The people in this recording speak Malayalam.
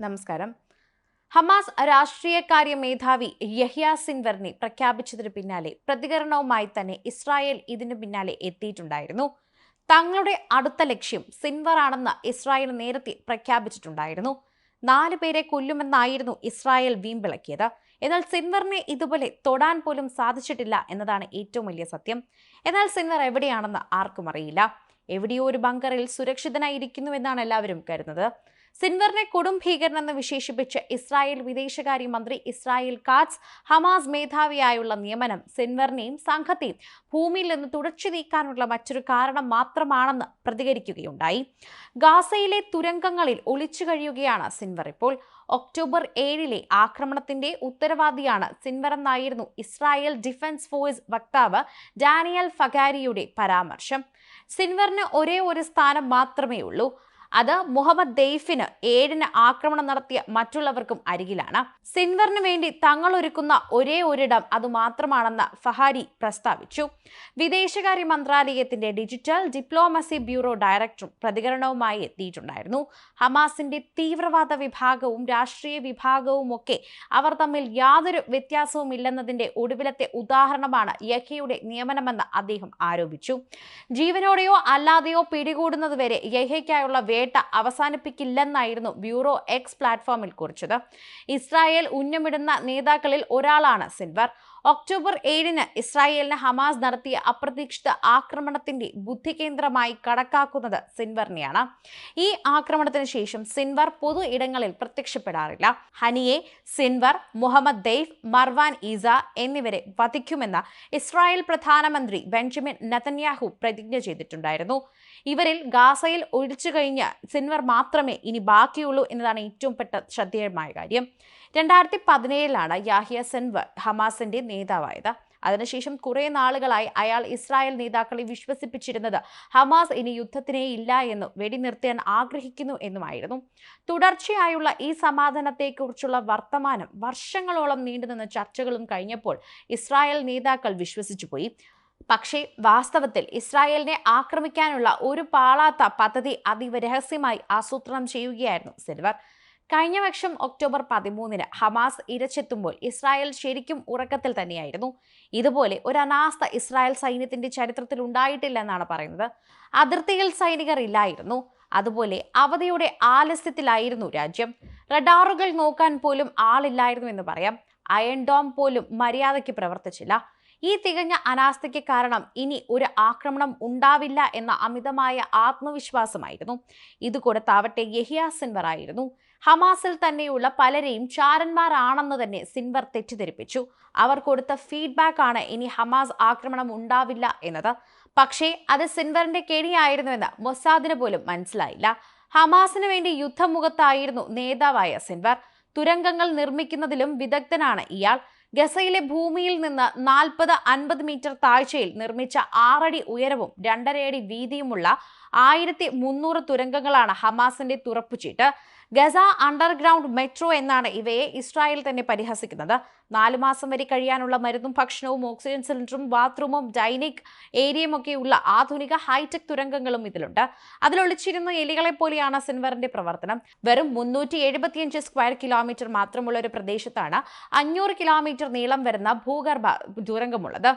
നമസ്കാരം. ഹമാസ് രാഷ്ട്രീയകാര്യ മേധാവി യഹ്യ സിൻവറിനെ പ്രഖ്യാപിച്ചതിന് പിന്നാലെ പ്രതികരണവുമായി തന്നെ ഇസ്രായേൽ ഇതിനു പിന്നാലെ എത്തിയിട്ടുണ്ടായിരുന്നു. തങ്ങളുടെ അടുത്ത ലക്ഷ്യം സിൻവർ ആണെന്ന് ഇസ്രായേൽ നേരത്തെ പ്രഖ്യാപിച്ചിട്ടുണ്ടായിരുന്നു. നാല് പേരെ കൊല്ലുമെന്നായിരുന്നു ഇസ്രായേൽ വീമ്പിളക്കിയത്. എന്നാൽ സിൻവറിനെ ഇതുപോലെ തൊടാൻ പോലും സാധിച്ചിട്ടില്ല എന്നതാണ് ഏറ്റവും വലിയ സത്യം. എന്നാൽ സിൻവർ എവിടെയാണെന്ന് ആർക്കും അറിയില്ല. എവിടെയോ ഒരു ബങ്കറിൽ സുരക്ഷിതനായിരിക്കുന്നുവെന്നാണ് എല്ലാവരും കരുതുന്നത്. സിൻവറിനെ കൊടും ഭീകരനെന്ന് വിശേഷിപ്പിച്ച് ഇസ്രായേൽ വിദേശകാര്യമന്ത്രി ഇസ്രായേൽ കാറ്റ്സ് ഹമാസ് മേധാവിയായുള്ള നിയമനം സിൻവറിനെയും സംഘത്തെയും ഭൂമിയിൽ നിന്ന് തുടച്ചു നീക്കാനുള്ള മറ്റൊരു കാരണം മാത്രമാണെന്ന് പ്രതികരിക്കുകയുണ്ടായി. ഗാസയിലെ തുരങ്കങ്ങളിൽ ഒളിച്ചു കഴിയുകയാണ് സിൻവർ ഇപ്പോൾ. ഒക്ടോബർ ഏഴിലെ ആക്രമണത്തിന്റെ ഉത്തരവാദിയാണ് സിൻവർ എന്നായിരുന്നു ഇസ്രായേൽ ഡിഫൻസ് ഫോഴ്സ് വക്താവ് ഡാനിയൽ ഫഗാരിയുടെ പരാമർശം. സിൻവറിന് ഒരേ ഒരു സ്ഥാനം മാത്രമേ ഉള്ളൂ അത് മുഹമ്മദ് ദെയ്ഫിന് ഏഴിന് ആക്രമണം നടത്തിയ മറ്റുള്ളവർക്കും അരികിലാണ്. സിൻവറിന് വേണ്ടി തങ്ങൾ ഒരുക്കുന്ന ഒരേ ഒരിടം അത് മാത്രമാണെന്ന് ഫഹാരി പ്രസ്താവിച്ചു. വിദേശകാര്യ മന്ത്രാലയത്തിന്റെ ഡിജിറ്റൽ ഡിപ്ലോമസി ബ്യൂറോ ഡയറക്ടറും പ്രതികരണവുമായി എത്തിയിട്ടുണ്ടായിരുന്നു. ഹമാസിന്റെ തീവ്രവാദ വിഭാഗവും രാഷ്ട്രീയ വിഭാഗവും ഒക്കെ അവർ തമ്മിൽ യാതൊരു വ്യത്യാസവും ഇല്ലെന്നതിന്റെ ഒടുവിലത്തെ ഉദാഹരണമാണ് യഹയുടെ നിയമനമെന്ന് അദ്ദേഹം ആരോപിച്ചു. ജീവനോടെയോ അല്ലാതെയോ പിടികൂടുന്നതുവരെ യഹ്യയ്ക്കായുള്ള വേട്ട അവസാനിപ്പിക്കില്ലെന്നായിരുന്നു ബ്യൂറോ എക്സ് പ്ലാറ്റ്ഫോമിൽ കുറിച്ചത്. ഇസ്രായേൽ ഉന്നമിടുന്ന നേതാക്കളിൽ ഒരാളാണ് സിൽവർ. ഒക്ടോബർ ഏഴിന് ഇസ്രായേലിന് ഹമാസ് നടത്തിയ അപ്രതീക്ഷിത ആക്രമണത്തിന്റെ ബുദ്ധികേന്ദ്രമായി കണക്കാക്കുന്നത് സിൻവറിനെയാണ് ഈ ആക്രമണത്തിന് ശേഷം സിൻവർ പൊതു ഇടങ്ങളിൽ പ്രത്യക്ഷപ്പെടാറില്ല. Haniyeh Sinwar Mohammed Deif Marwan Issa എന്നിവരെ വധിക്കുമെന്ന് ഇസ്രായേൽ പ്രധാനമന്ത്രി ബെഞ്ചമിൻ നതന്യാഹു പ്രതിജ്ഞ ചെയ്തിട്ടുണ്ടായിരുന്നു. ഇവരിൽ ഗാസയിൽ ഒഴിച്ചു കഴിഞ്ഞ സിൻവർ മാത്രമേ ഇനി ബാക്കിയുള്ളൂ എന്നതാണ് ഏറ്റവും പെട്ട ശ്രദ്ധേയമായ കാര്യം. രണ്ടായിരത്തി പതിനേഴിലാണ് യാഹിയ സിൻവർ ഹമാസിന്റെ നേതാവായത്. അതിനുശേഷം കുറെ നാളുകളായി അയാൾ ഇസ്രായേൽ നേതാക്കളെ വിശ്വസിപ്പിച്ചിരുന്നത് ഹമാസ് ഇനി യുദ്ധത്തിനേ ഇല്ല എന്നും വെടിനിർത്താൻ ആഗ്രഹിക്കുന്നു എന്നുമായിരുന്നു. തുടർച്ചയായുള്ള ഈ സമാധാനത്തെക്കുറിച്ചുള്ള വർത്തമാനം വർഷങ്ങളോളം നീണ്ടുനിന്ന ചർച്ചകളും കഴിഞ്ഞപ്പോൾ ഇസ്രായേൽ നേതാക്കൾ വിശ്വസിച്ചുപോയി പക്ഷേ വാസ്തവത്തിൽ ഇസ്രായേലിനെ ആക്രമിക്കാനുള്ള ഒരു പാളാത്ത പദ്ധതി അതീവ രഹസ്യമായി ആസൂത്രണം ചെയ്യുകയായിരുന്നു സിൽവർ. കഴിഞ്ഞ വർഷം ഒക്ടോബർ പതിമൂന്നിന് ഹമാസ് ഇരച്ചെത്തുമ്പോൾ ഇസ്രായേൽ ശരിക്കും ഉറക്കത്തിൽ തന്നെയായിരുന്നു. ഇതുപോലെ ഒരു അനാസ്ഥ ഇസ്രായേൽ സൈന്യത്തിന്റെ ചരിത്രത്തിൽ ഉണ്ടായിട്ടില്ല എന്നാണ് പറയുന്നത്. അതിർത്തിയിൽ സൈനികർ ഇല്ലായിരുന്നു. അതുപോലെ അവധിയുടെ ആലസ്യത്തിലായിരുന്നു രാജ്യം. റഡാറുകൾ നോക്കാൻ പോലും ആളില്ലായിരുന്നു എന്ന് പറയാം. അയൺ ഡോം പോലും മര്യാദയ്ക്ക് പ്രവർത്തിച്ചില്ല. ഈ തികഞ്ഞ അനാസ്ഥയ്ക്ക് കാരണം ഇനി ഒരു ആക്രമണം ഉണ്ടാവില്ല എന്ന അമിതമായ ആത്മവിശ്വാസമായിരുന്നു. ഇത് കൊടുത്താവട്ടെ യഹിയ സിൻവർ ആയിരുന്നു. ഹമാസിൽ തന്നെയുള്ള പലരെയും ചാരന്മാരാണെന്ന് തന്നെ സിൻവർ തെറ്റിദ്ധരിപ്പിച്ചു. അവർ കൊടുത്ത ഫീഡ്ബാക്ക് ആണ് ഇനി ഹമാസ് ആക്രമണം ഉണ്ടാവില്ല എന്നത്. പക്ഷേ അത് സിൻവറിന്റെ കെണിയായിരുന്നുവെന്ന് മൊസാദിന് പോലും മനസ്സിലായില്ല. ഹമാസിന് വേണ്ടി യുദ്ധമുഖത്തായിരുന്നു നേതാവായ സിൻവർ. തുരങ്കങ്ങൾ നിർമ്മിക്കുന്നതിലും വിദഗ്ധനാണ് ഇയാൾ. ഗസയിലെ ഭൂമിയിൽ നിന്ന് നാൽപ്പത് അൻപത് മീറ്റർ താഴ്ചയിൽ നിർമ്മിച്ച ആറടി ഉയരവും രണ്ടരയടി വീതിയുമുള്ള ആയിരത്തി മുന്നൂറ് തുരങ്കങ്ങളാണ് ഹമാസിന്റെ തുറപ്പുചീട്ട്. ഗസ അണ്ടർഗ്രൗണ്ട് മെട്രോ എന്നാണ് ഇവയെ ഇസ്രായേൽ തന്നെ പരിഹസിക്കുന്നത്. നാലു മാസം വരെ കഴിയാനുള്ള മരുന്നും ഭക്ഷണവും ഓക്സിജൻ സിലിണ്ടറും ബാത്റൂമും ഡൈനിക് ഏരിയയും ഒക്കെയുള്ള ആധുനിക ഹൈടെക് തുരങ്കങ്ങളും ഇതിലുണ്ട്. അതിലൊളിച്ചിരുന്ന എലികളെ പോലെയാണ് സിൻവറിന്റെ പ്രവർത്തനം. വെറും മുന്നൂറ്റി സ്ക്വയർ കിലോമീറ്റർ മാത്രമുള്ള ഒരു പ്രദേശത്താണ് അഞ്ഞൂറ് കിലോമീറ്റർ നീളം വരുന്ന ഭൂഗർഭ തുരങ്കമുള്ളത്